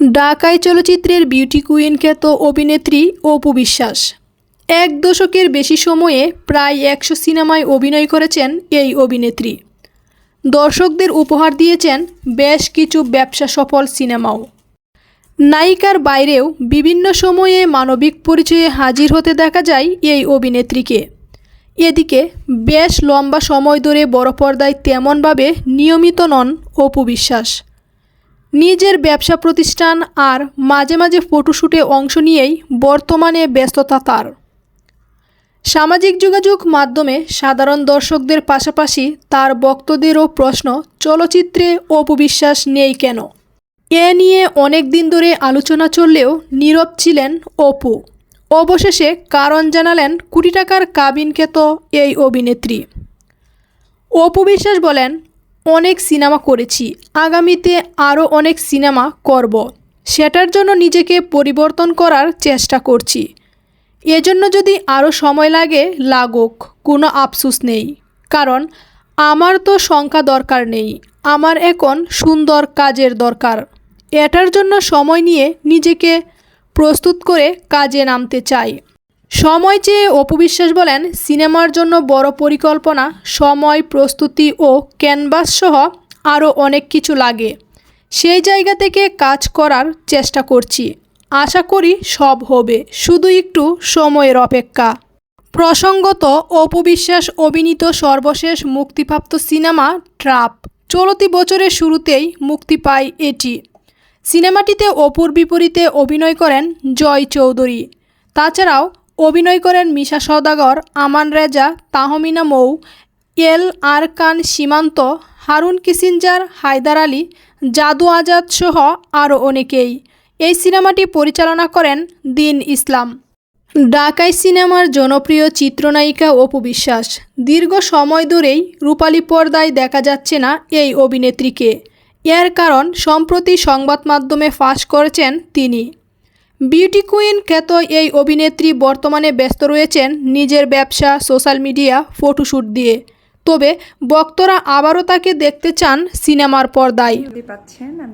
ডাকাই চলচ্চিত্রের beauty queen খ্যাত অভিনেত্রী অপু বিশ্বাস। এক দশকের বেশি সময়ে প্রায় একশো সিনেমায় অভিনয় করেছেন এই অভিনেত্রী। দর্শকদের উপহার দিয়েছেন বেশ কিছু ব্যবসা সফল সিনেমাও। নায়িকার বাইরেও বিভিন্ন সময়ে মানবিক পরিচয়ে হাজির হতে দেখা যায় এই অভিনেত্রীকে। এদিকে বেশ লম্বা সময় ধরে বড় পর্দায় তেমনভাবে নিয়মিত নন অপু বিশ্বাস। নিজের ব্যবসা প্রতিষ্ঠান আর মাঝে মাঝে ফটোশ্যুটে অংশ নিয়েই বর্তমানে ব্যস্ততা তার। সামাজিক যোগাযোগ মাধ্যমে সাধারণ দর্শকদের পাশাপাশি তার বক্তদেরও প্রশ্ন, চলচ্চিত্রে অপবিশ্বাস নেই কেন? এ নিয়ে অনেক দিন ধরে আলোচনা চললেও নীরব ছিলেন অপু। অবশেষে কারণ জানালেন কোটি টাকার কাবিন খ্যাত এই অভিনেত্রী। অপু বিশ্বাস বলেন অনেক সিনেমা করেছি। আগামীতে আরও অনেক সিনেমা করব। সেটার জন্য নিজেকে পরিবর্তন করার চেষ্টা করছি। এজন্য যদি আরও সময় লাগে, লাগুক, কোনো আফসোস নেই। কারণ, আমার তো সংখ্যা দরকার নেই। আমার এখন সুন্দর কাজের দরকার। এটার জন্য সময় নিয়ে নিজেকে প্রস্তুত করে কাজে নামতে চাই। সময় চেয়ে অপবিশ্বাস বলেন, সিনেমার জন্য বড় পরিকল্পনা, সময়, প্রস্তুতি ও ক্যানভাস সহ আরও অনেক কিছু লাগে। সেই জায়গা থেকে কাজ করার চেষ্টা করছি। আশা করি সব হবে। শুধু একটু সময়ের অপেক্ষা। প্রসঙ্গত অপবিশ্বাস অভিনীত সর্বশেষ মুক্তিপ্রাপ্ত সিনেমা ট্রাপ। চলতি বছরের শুরুতেই মুক্তি পায় এটি। সিনেমাটিতে অপুর বিপরীতে অভিনয় করেন জয় চৌধুরী। তাছাড়াও অভিনয় করেন মিশা সওদাগর, আমান রেজা, তাহমিনা মৌ, এল আর কান সীমান্ত, হারুন কিসিঞ্জার, হায়দার আলী, জাদু আজাদ সহ আরও অনেকেই। এই সিনেমাটি পরিচালনা করেন দিন ইসলাম। ডাকাই সিনেমার জনপ্রিয় চিত্রনায়িকা অপু বিশ্বাস। দীর্ঘ সময় ধরেই রূপালী পর্দায় দেখা যাচ্ছে না এই অভিনেত্রীকে। এর কারণ সম্প্রতি সংবাদ মাধ্যমে ফাঁস করেছেন তিনি। বিউটি কুইন খ্যাত এই অভিনেত্রী বর্তমানে ব্যস্ত রয়েছেন নিজের ব্যবসা, সোশ্যাল মিডিয়া ফটোশ্যুট দিয়ে। তবে বক্তরা আবারও তাকে দেখতে চান সিনেমার পর্দায়।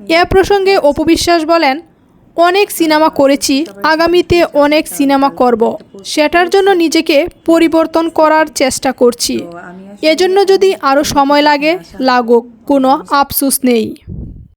এ প্রসঙ্গে অপবিশ্বাস বলেন, অনেক সিনেমা করেছি, আগামীতে অনেক সিনেমা করব। সেটার জন্য নিজেকে পরিবর্তন করার চেষ্টা করছি। এজন্য যদি আরও সময় লাগে, লাগুক, কোনো আফসোস নেই।